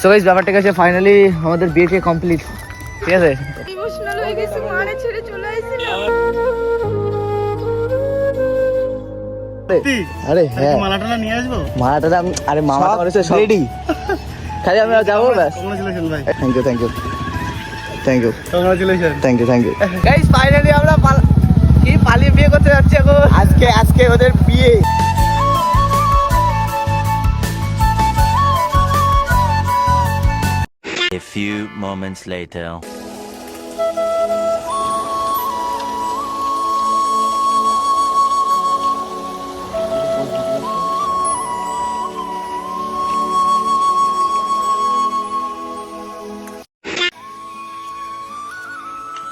তো গাইস ব্যাপারটা কাছে ফাইনালি আমাদের বিয়ে কমপ্লিট ঠিক আছে? ইমোশনাল হয়ে গেছি মারে ছেড়ে চলে আরে হ্যাঁ। মালাটা নিয়ে আসব? আমি আরে মামা করেছে সব। রেডি খালি আমরা যাব ব্যাস। কংগ্রেচুলেশন ভাই। Thank you thank you thank you congratulation thank you thank you guys finally আমরা কি পালিয়ে বিয়ে করতে যাচ্ছি এখন? আজকে আজকে ওদের বিয়ে। Few moments later.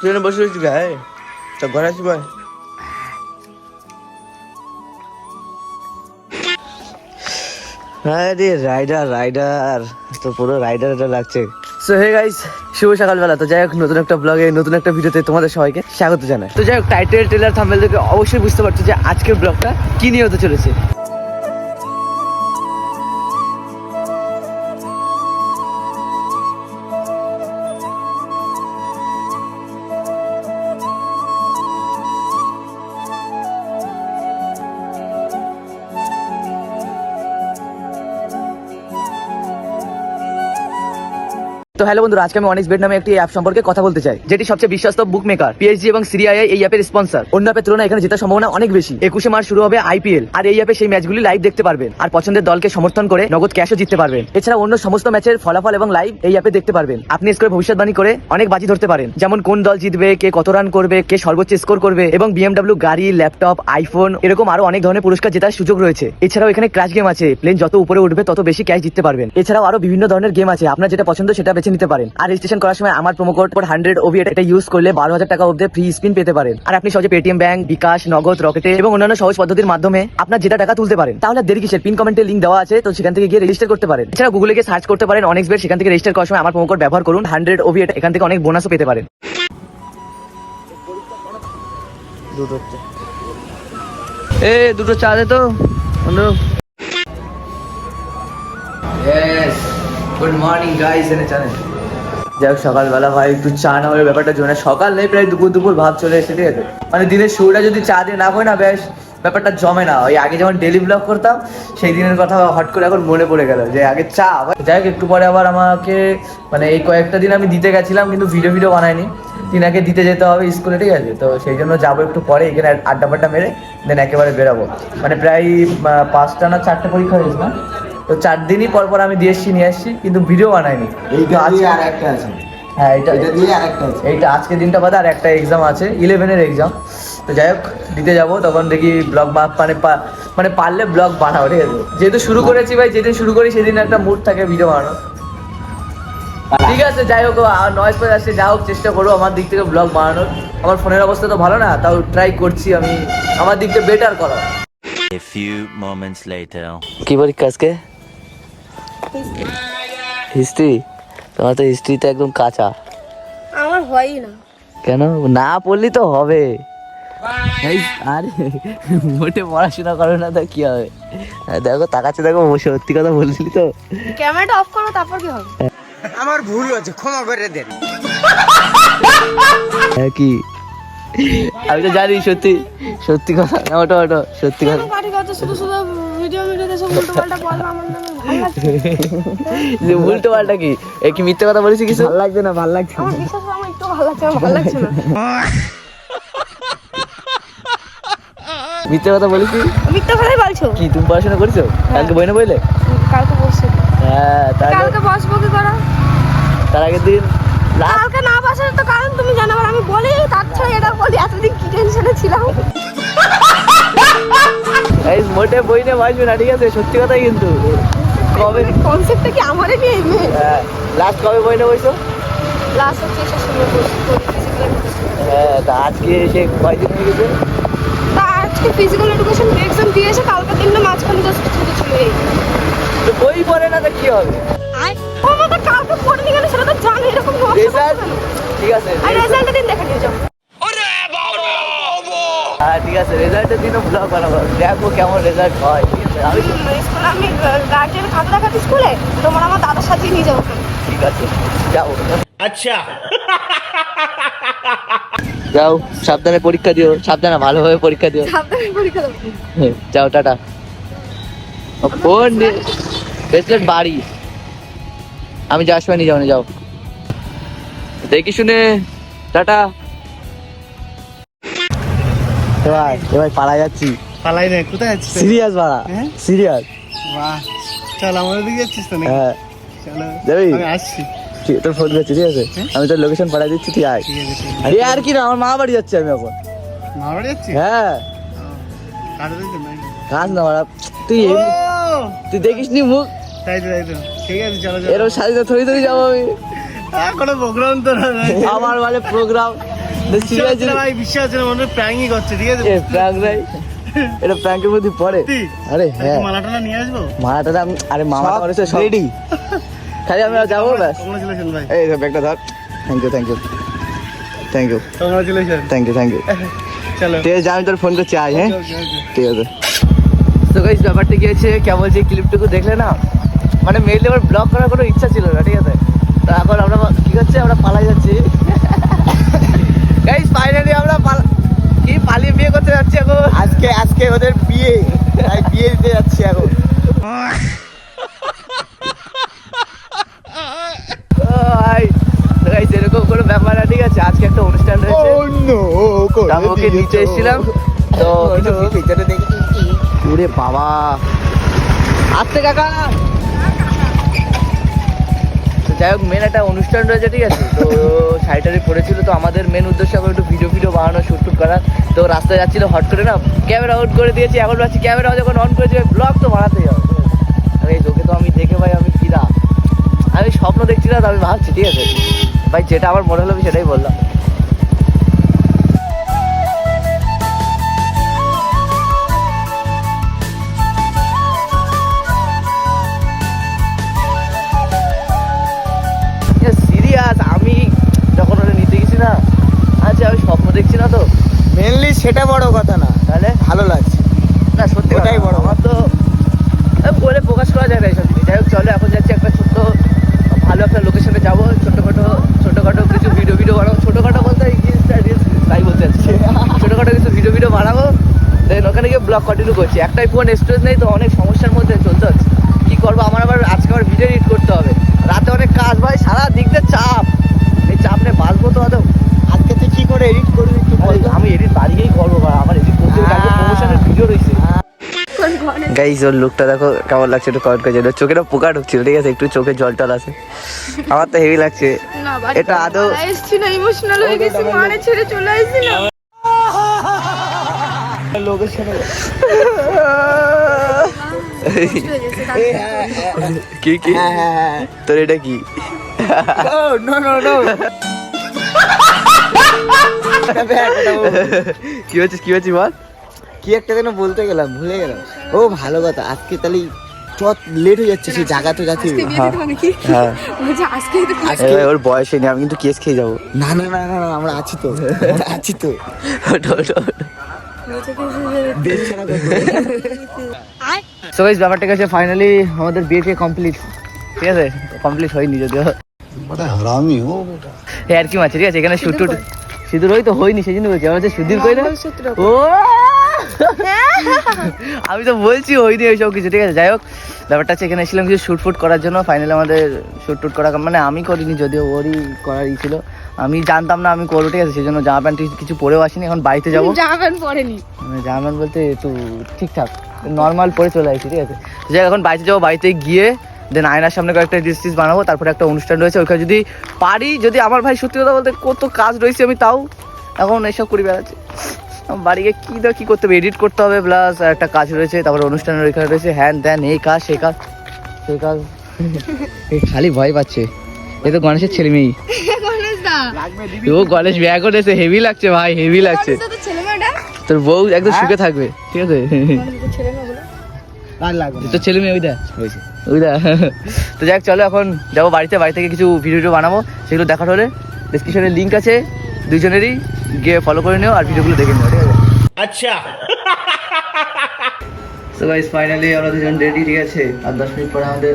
ট্রেনে বসে রয়েছি গায়ে? তো ঘরে আসি ভাই আরে রাইডার রাইডার তো পুরো রাইডার এটা লাগছে। সো হে গাইস শুভ সকালবেলা। তো যাই হোক, নতুন একটা ব্লগে নতুন একটা ভিডিওতে তোমাদের সবাইকে স্বাগত জানাই। তো যাই হোক টাইটেল টেলার থাম্বেল থেকে অবশ্যই বুঝতে পারছ যে আজকের ব্লগটা কি নিয়ে হতে চলেছে। তো হ্যালো বন্ধুরা, আজকে আমি অনেক বেড নামে একটি অ্যাপ সম্পর্কে কথা বলতে চাই, যেটি সবচেয়ে বিশ্বস্ত বুক মেকার পিএইচজি এবং সিরিআই এই অ্যাপের স্পন্সর অন্য অ্যাপের তুলনায় এখানে জেতার সম্ভাবনা অনেক বেশি। একুশে মার্চ শুরু হবে আইপিএল আর এই অ্যাপে সেই ম্যাচগুলি লাইভ দেখতে পারবেন, আর পছন্দের দলকে সমর্থন করে নগদ ক্যাশও জিততে পারবেন। এছাড়া অন্য সমস্ত ম্যাচের ফলাফল এবং লাইভ এই অ্যাপে দেখতে পারবেন। আপনি স্কোর ভবিষ্যৎবাণী করে অনেক বাজি ধরতে পারেন, যেমন কোন দল জিতবে, কে কত রান করবে, কে সর্বোচ্চ স্কোর করবে, এবং বিএমডব্লিউ গাড়ি ল্যাপটপ আইফোন এরকম আরও অনেক ধরনের পুরস্কার জেতার সুযোগ রয়েছে। এছাড়াও এখানে ক্র্যাশ গেম আছে প্লেন যত উপরে উঠবে, তত বেশি ক্যাশ জিততে পারবেন। এছাড়াও আরও বিভিন্ন ধরনের গেম আছে, আপনার যেটা পছন্দ সেটা বেছে নিতে পারেন। আর রেজিস্ট্রেশন করার সময় আমার প্রোমো কোড হান্ড্রেড ওভি এটা ইউজ করলে বারো হাজার টাকা অব্দি ফ্রি স্পিন পেতে পারেন। আর আপনি সহজে পেটিএম ব্যাংক বিকাশ নগদ রকেটে এবং অন্যান্য সহজ পদ্ধতির মাধ্যমে আপনার যেটা টাকা তুলতে পারেন। তাহলে দেরি কিসের? পিন কমেন্টে লিঙ্ক দেওয়া আছে তো সেখান থেকে গিয়ে রেজিস্টার করতে পারেন। এছাড়া গুগলে গিয়ে সার্চ করতে পারেন অনেক বের সেখান থেকে রেজিস্টার করার সময় আমার প্রোমো কোড ব্যবহার করুন। হান্ড্রেড ওভি এটা এখান থেকে অনেক বোনাসও পেতে পারেন। দুটো এ দুটো চা দে তো গুড মর্নিং গাইস এনে জানেন। যাই হোক, সকালবেলা ভাই একটু চা না হলে ব্যাপারটা জমে সকাল নেই, প্রায় দুপুর দুপুর ভাব চলে এসে ঠিক আছে? মানে দিনের শুরুটা যদি চা দিয়ে না হয় না বেশ ব্যাপারটা জমে না। ওই আগে যখন ডেলি ব্লগ করতাম, সেই দিনের কথা হট করে এখন মনে পড়ে গেল যে, আগে চা। যাই হোক, একটু পরে আবার আমাকে মানে এই কয়েকটা দিন আমি দিতে গেছিলাম, কিন্তু ভিডিও ভিডিও বানাইনি। তিনাকে দিতে যেতে হবে স্কুলে, ঠিক আছে? তো সেই জন্য যাব একটু পরে, এখানে আড্ডা ফাড্ডা মেরে দেন একেবারে বেরাবো। মানে প্রায় পাঁচটা না চারটে পরীক্ষা হয়েছে না? তো চার দিনই পর পর আমি দিয়ে এসছি নিয়ে আসছি কিন্তু ভিডিও বানাইনি। এইটা তো আজকে- আর একটা আছে। হ্যাঁ এটা এটা দিয়ে আর একটা আছে। এইটা আজকে দিনটা বাদে আর একটা এক্সাম আছে ইলেভেনের এক্সাম তো যাই হোক দিতে যাব তখন দেখি ব্লগ মানে মানে পারলে ব্লগ বানাবো ঠিক আছে? যেহেতু শুরু করেছি ভাই যেদিন শুরু করি সেদিন একটা মুড থাকে ভিডিও বানানো ঠিক আছে যাই হোক নয়েজ পেয়ে আসছে যা হোক চেষ্টা করব আমার দিক থেকে ব্লগ বানানোর। আমার ফোনের অবস্থা তো ভালো না তাও ট্রাই করছি আমি। আমার দিক থেকে বেটার করা। A few moments later. কি পরীক্ষা আজকে? হিস্ট্রি? তোমার তো হিস্ট্রিতে একদম কাঁচা। আমার হয়ই না। কেন? না পড়লি তো হবে। এই, আরে মোটে পড়াশোনা করো না তো কি হবে? দেখো তাকাচ্ছে দেখো ও সত্যি কথা বলছিলি তো। ক্যামেরাটা অফ করো তারপর কি হবে? আমার ভুল হয়েছে ক্ষমা করে দেন। হ্যাঁ কি? আমি তো জানি সত্যি সত্যি কথা। না ওটা ওটা সত্যি কথা। যে উল্টো পাল্টা কি? এ কি মিথ্যে কথা বলেছি কিছু? ভালো লাগছে না ভালো লাগছে আমার বিশ্বাস করো, আমার একটু ভালো লাগছে ভালো লাগছে না। মিথ্যে কথা বলেছি? মিথ্যা কথাই বলছো? কি তুমি পড়াশোনা করেছ? কালকে বই না বইলে? কালকে বসে হ্যাঁ কালকে বসবো কি করো? তার আগের দিন লাস্ট কালকে না বসার তো কারণ তুমি জানো আর আমি বলি তার ছয় এটা বলি এতদিন কি টেনশনে ছিলাম? এই মোটে বই নিয়ে বাসবে না ঠিক আছে? সত্যি কথাই কিন্তু। কবে? কনসেপ্টটা কি আমারই নিয়ে হ্যাঁ। লাস্ট কবে বই নিয়ে বইছো? লাস্ট হচ্ছে শুরু করছি হ্যাঁ তা আজকে এসে কয়দিন হয়ে গেছে? তা আজকে ফিজিক্যাল এডুকেশন এক্সাম দিয়ে এসে কালকে দিনটা মাঝখানে জাস্ট ছুটি ছিল। এই তো বই পড়ে না তো কি হবে? ও পড়ে নিয়ে গেলে সেটা তো জানো এরকম রেজাল্ট ঠিক আছে আর রেজাল্টের দিন দেখা নিয়ে যাও। হ্যাঁ ঠিক আছে রেজাল্টের দিনও ব্লগ বানাবো। দেখব কেমন রেজাল্ট হয় ঠিক আছে? আমি স্কুলে আমি গার্জেন থাকা দেখাচ্ছি স্কুলে তোমার আমার দাদার সাথে নিয়ে যাব। ঠিক আছে যাও। আচ্ছা। যাও সাবধানে পরীক্ষা দিও সাবধানে ভালোভাবে পরীক্ষা দিও। সাবধানে পরীক্ষা যাও টাটা। ফোন ব্রেসলেট বাড়ি। আমি যাওয়ার সময় নিয়ে যাও না যাও। দেখি শুনে টাটা। এবার এবার পালা যাচ্ছি। পালাই কোথায় যাচ্ছিস সিরিয়াস বাড়া হ্যাঁ? সিরিয়াস। বাহ চল আমাদের দিকে যাচ্ছিস তো নাকি? হ্যাঁ। চলো যাবি? আমি আসছি। ঠিক তোর ফোন করছি ঠিক আছে? আমি তোর লোকেশন পাঠিয়ে দিচ্ছি তুই আয়। আরে আর কি না আমার মা বাড়ি যাচ্ছি আমি এখন। মা বাড়ি যাচ্ছিস? হ্যাঁ। কাজ না বাড়া তুই তুই দেখিস নি মুখ? তাই তো তাই তো। ঠিক আছে চলো চলো। এরকম সাজিয়ে থরি থরি যাব আমি। কোনো প্রোগ্রাম তো না আমার মানে প্রোগ্রাম বিশ্বাস হচ্ছে না ভাই বিশ্বাস না মনে প্র্যাঙ্কই করছে ঠিক আছে? প্র্যাঙ্ক নাই। এটা প্র্যাঙ্কের মধ্যে পড়ে। আরে হ্যাঁ। নিয়ে আসব? আরে মামা করেছে রেডি খালি আমরা যাব ব্যাস। কংগ্রাচুলেশন ভাই। এই ব্যাগটা ধর। Thank you thank you thank you congratulation thank you thank you চলো। ঠিক আছে আমি তোর ফোন করছি আয় হ্যাঁ। ঠিক আছে। তো গাইস ব্যাপারটা কি হয়েছে কেমন যে ক্লিপটুকু দেখলে না মানে মেইলে আবার ব্লক করার কোনো ইচ্ছা ছিল না ঠিক আছে? তো এখন আমরা কি হচ্ছে? আমরা পালাই যাচ্ছি। গাইস ফাইনালি আমরা পালা কি পালিয়ে বিয়ে করতে যাচ্ছি এখন? আজকে আজকে ওদের বিয়ে। তাই বিয়ে দিতে যাচ্ছি এখন। এরকম কোনো ব্যাপার না ঠিক আছে? আজকে একটা অনুষ্ঠান রয়েছে। তো আমি ওকে নিচে এসেছিলাম। তো কিছু ওরে বাবা। আসছে কাকা। যাই হোক মেন একটা অনুষ্ঠান রয়েছে, ঠিক আছে? তো শাড়িটারি পড়েছিল তো আমাদের মেন উদ্দেশ্য এখন একটু ভিডিও ভিডিও বানানো শুট টুট করা। তো রাস্তায় যাচ্ছিল, হট করে না ক্যামেরা আউট করে দিয়েছি, এখন ভাবছি ক্যামেরা যখন অন করেছি ব্লগ তো বানাতেই হবে। আরে তোকে তো আমি দেখে ভাই, আমি কিরা আমি স্বপ্ন দেখছি না তো আমি ভাবছি, ঠিক আছে? ভাই, যেটা আমার মনে হলো, আমি সেটাই বললাম। আচ্ছা আমি স্বপ্ন দেখছি না তো। মেনলি সেটা বড় কথা না তাহলে? ভালো লাগছে। না সত্যি ওটাই বড় আমার তো বলে প্রকাশ করা যায় না এইসব জিনিস। যাই হোক চলো এখন যাচ্ছি একটা ছোট্ট ভালো একটা লোকেশনে যাব। ছোটখাটো ছোটখাটো কিছু ভিডিও ভিডিও বানাবো। ছোটখাটো বলতে তাই বলতে চাচ্ছি ছোটখাটো কিছু ভিডিও ভিডিও বানাবো। দেন ওখানে গিয়ে ব্লগ কন্টিনিউ করছি। একটাই ফোন স্টোরেজ নেই তো অনেক সমস্যার মধ্যে চলতে হচ্ছে। কি করব? আমার আবার আজকে আবার ভিডিও এডিট করতে হবে। রাতে অনেক কাজ ভাই সারা দিক দিয়ে চাপ এই চাপ নিয়ে বাঁচবো তো আদৌ আজকে তুই কি করে এডিট করবি একটু বল আরে, আমি এডিট বাড়িয়েই করব ভাই, আমার এডিট করতে হবে, কালকে প্রমোশনের ভিডিও রয়েছে গাইজ ওর লুকটা দেখো কেমন লাগছে একটু কমেন্ট করে চোখে না পোকা ঢুকছিল ঠিক আছে? একটু চোখে জল টল আছে। আমার তো হেভি লাগছে। এটা আদৌ- এসছি ইমোশনাল হয়ে গেছি মানে ছেড়ে চলে লোকেশনে কি কি? তোর এটা কি? নো নো নো কি হচ্ছে কি হচ্ছে বল? কি একটা যেন বলতে গেলাম ভুলে গেলাম। ও ভালো কথা। আজকে তাহলে চট লেট হয়ে যাচ্ছে জায়গা তো যাচ্ছে। আজকে হ্যাঁ। হ্যাঁ। ওর বয়স হয়নি আমি কিন্তু কেস খেয়ে যাব। না না না না আমরা আছি তো। আছি তো। সো গাইস ব্যাপারটা ফাইনালি আমাদের বিয়েকে কমপ্লিট ঠিক আছে? কমপ্লিট হয়নি যদিও। হারামি বেটা। আর কি মাছ ঠিক আছে? এখানে শুট শুধু ওই তো হয়নি সেই জন্য বলছি। আমরা যে সুধীর ও! আমি তো বলছি হয়নি ওইসব কিছু ঠিক আছে? যাই হোক ব্যাপারটা হচ্ছে এখানে এসেছিলাম কিছু শুট ফুট করার জন্য। ফাইনালি আমাদের শুট টুট করা মানে আমি করিনি যদিও ওরই করার ই ছিল। আমি জানতাম না আমি করব ঠিক আছে? সেই জন্য জামা প্যান্ট কিছু পরেও আসিনি এখন বাড়িতে যাব। জামা প্যান্ট পরেনি? জামা প্যান্ট বলতে একটু ঠিকঠাক নর্মাল পরে চলে আসছি ঠিক আছে? যাই এখন বাড়িতে যাব বাড়িতে গিয়ে দেন আয়নার সামনে কয়েকটা ডিস টিস বানাবো তারপরে একটা অনুষ্ঠান রয়েছে ওইখানে যদি পারি যদি আমার ভাই সত্যি কথা বলতে কত কাজ রয়েছে আমি তাও এখন এসব করি বেড়াচ্ছি। আমার বাড়ি গিয়ে কী দাও কী করতে হবে? এডিট করতে হবে প্লাস একটা কাজ রয়েছে তারপর অনুষ্ঠানের ওইখানে রয়েছে হ্যান ত্যান এই কাজ সে কাজ সে কাজ। এই খালি ভয় পাচ্ছে। এ তো গণেশের ছেলে মেয়েই ও গণেশ ব্যাগ করেছে হেভি লাগছে ভাই হেভি লাগছে। তোর বউ একদম সুখে থাকবে ঠিক আছে? মেয়ে। তো ছেলে মেয়ে ওইটা ওইটা তো যাক চলো এখন যাব বাড়িতে বাড়ি থেকে কিছু ভিডিও ভিডিও বানাবো। সেগুলো দেখার হলে ডিসক্রিপশনে লিঙ্ক আছে। দুইজনেরই গিয়ে ফলো করে নিও আর ভিডিওগুলো দেখে নিও ঠিক আছে? আচ্ছা। সো গাইস ফাইনালি আমরা দুজন রেডি ঠিক আছে? আর দশ মিনিট পরে আমাদের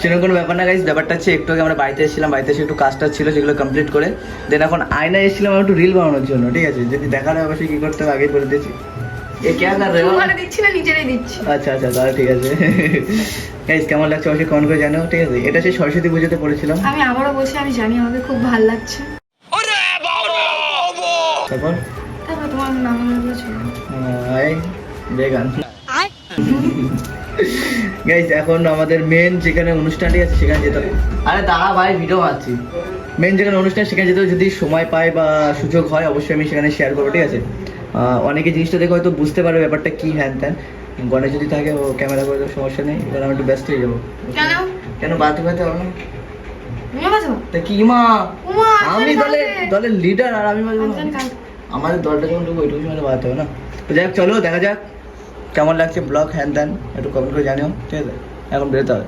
সেরকম কোনো ব্যাপার না গাইস ব্যাপারটা হচ্ছে একটু আগে আমরা বাড়িতে এসেছিলাম বাড়িতে এসে একটু কাজটা ছিল সেগুলো কমপ্লিট করে। দেন এখন আয়নায় এসেছিলাম একটু রিল বানানোর জন্য ঠিক আছে? যদি দেখার হয় অবশ্যই কি করতে হবে আগেই বলে দিয়েছি। এ কে কর রে দিচ্ছি না নিজেরাই দিচ্ছি। আচ্ছা আচ্ছা তাহলে ঠিক আছে। গাইস কেমন লাগছে অবশ্যই কমেন্ট করে জানাও ঠিক আছে? এটা সেই সরস্বতী পুজোতে পড়েছিলাম। আমি আবারও বলছি আমি জানি আমাকে খুব ভালো লাগছে। তারপর? তারপর তোমার নাম বলেছিল আই বেগান। গাইস এখন আমাদের মেন যেখানে অনুষ্ঠানটি আছে সেখানে যেতে হবে। আরে দাঁড়া ভাই ভিডিও মারছি মেন যেখানে অনুষ্ঠান সেখানে যেতে যদি সময় পাই বা সুযোগ হয় অবশ্যই আমি সেখানে শেয়ার করব ঠিক আছে? অনেকে জিনিসটা দেখে হয়তো বুঝতে পারবে ব্যাপারটা কি হ্যান ত্যান। গণেশ যদি থাকে ও ক্যামেরা করে দেবে, সমস্যা নেই। এবার আমি একটু ব্যস্ত হয়ে যাব। কেন? কেন বাতি বাতি হবে না? তা কি মা আমি দলের লিডার আর আমি। আমাদের দলটা যখন ঢুকবো ওইটুকু সময় বাড়াতে হবে না? তো যাই হোক চলো দেখা যাক। কেমন লাগছে ব্লগ হ্যান ত্যান একটু কমেন্ট করে জানিও ঠিক আছে? এখন বেরোতে হবে।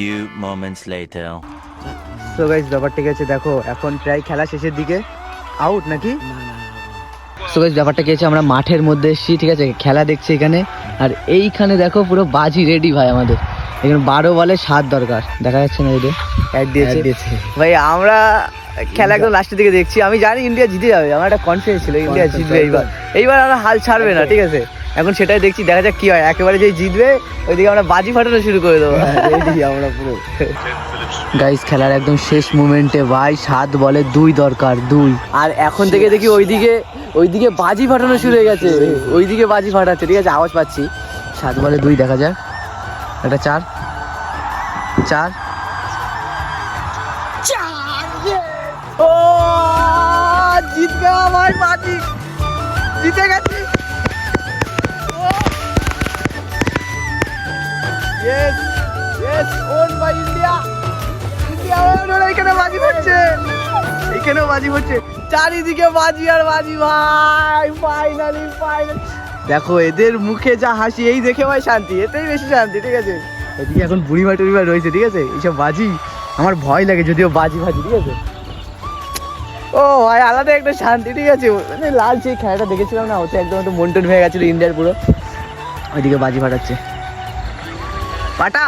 Few moments later. So guys ব্যাপার ঠিক আছে দেখো এখন প্রায় খেলা শেষের দিকে। আউট নাকি? সো গাইস ব্যাপারটা কি আছে আমরা মাঠের মধ্যে এসেছি ঠিক আছে? খেলা দেখছি এখানে। আর এইখানে দেখো পুরো বাজি রেডি ভাই আমাদের। এখানে বারো বলে সাত দরকার। দেখা যাচ্ছে না ওদের অ্যাড দিয়েছে। ভাই আমরা খেলা একদম লাস্টের দিকে দেখছি। আমি জানি ইন্ডিয়া জিতে যাবে। আমার একটা কনফিডেন্স ছিল ইন্ডিয়া জিতবে এইবার। এইবার আমরা হাল ছাড়বে না ঠিক আছে? এখন সেটাই দেখছি দেখা যাক কি হয়। একেবারে যেই জিতবে ওইদিকে আমরা বাজি ফাটানো শুরু করে দেবো। আমরা পুরো। গাইস খেলার একদম শেষ মুমেন্টে ভাই সাত বলে দুই দরকার দুই। আর এখন থেকে দেখি ওইদিকে ওইদিকে বাজি ফাটানো শুরু হয়ে গেছে। ওইদিকে বাজি ফাটাচ্ছে ঠিক আছে আওয়াজ পাচ্ছি। সাত বলে দুই দেখা যাক। একটা চার। চার। ও জিতবে ভাই বাজি। জিতে গেছি। ইন্ডিয়া ইন্ডিয়া ওন এখানে বাজি হচ্ছে এখানেও বাজি হচ্ছে চারিদিকে বাজি আর বাজি, ভাই ফাইনালি ফাইনালি দেখো, এদের মুখে যা হাসি, এই দেখে ভাই শান্তি, এতেই বেশি শান্তি, ঠিক আছে? এদিকে এখন বুড়িমা টুড়িমা রয়েছে, ঠিক আছে? এইসব বাজি, আমার ভয় লাগে যদিও বাজি বাজি, ঠিক আছে? ও ভাই, আলাদা একটা শান্তি, ঠিক আছে? মানে লাল সেই খেলাটা দেখেছিলাম না, ওতে একদম একটু মন টন হয়ে গেছিল ইন্ডিয়ার পুরো। ওইদিকে বাজি ফাটাচ্ছে। পাটা?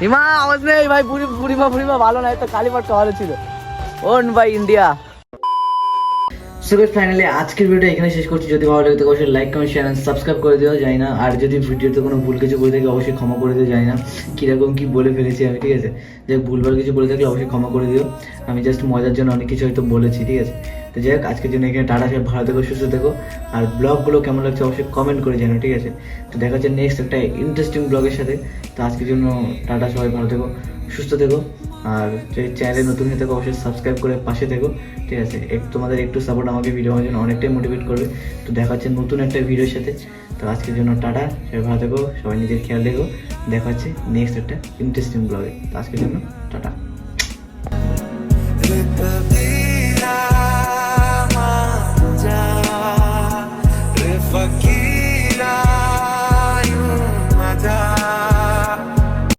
হিমা, আওয়াজ নেই, ভাই, বুড়ি বুড়িমা বুড়িমা ভালো না তো কালীপাটটা ভালো ছিল। Won by India. So finally আজকের ভিডিওটা এখানে শেষ করছি। যদি ভালো লাগে, অবশ্যই লাইক কমেন্ট শেয়ার সাবস্ক্রাইব করে দিও, জানি না। আর যদি ভিডিওতে কোনো ভুল কিছু বলে থাকি, অবশ্যই ক্ষমা করে দিও, জানি না। কীরকম কি বলে ফেলেছি আমি, ঠিক আছে? যে ভুলভাল কিছু বলে থাকলে অবশ্যই ক্ষমা করে দিও। আমি জাস্ট মজার জন্য অনেক কিছু হয়তো বলেছি, ঠিক আছে? তো যাই হোক, আজকের জন্য এখানে টাটা, সবাই ভালো থেকো, সুস্থ থেকো। আর ব্লগগুলো কেমন লাগছে অবশ্যই কমেন্ট করে জানো ঠিক আছে? তো দেখা হচ্ছে নেক্সট একটা ইন্টারেস্টিং ব্লগের সাথে। তো আজকের জন্য টাটা, সবাই ভালো থেকো, সুস্থ থেকো। আর যদি চ্যানেলে নতুন হয়ে থাকো, অবশ্যই সাবস্ক্রাইব করে পাশে থেকো, ঠিক আছে? এক- তোমাদের একটু সাপোর্ট আমাকে ভিডিও আমার জন্য অনেকটাই মোটিভেট করবে। তো দেখা হচ্ছে নতুন একটা ভিডিওর সাথে। তো আজকের জন্য টাটা, সবাই ভালো থেকো, সবাই নিজের খেয়াল রেখো। দেখা হচ্ছে নেক্সট একটা ইন্টারেস্টিং ব্লগে তো আজকের জন্য টাটা।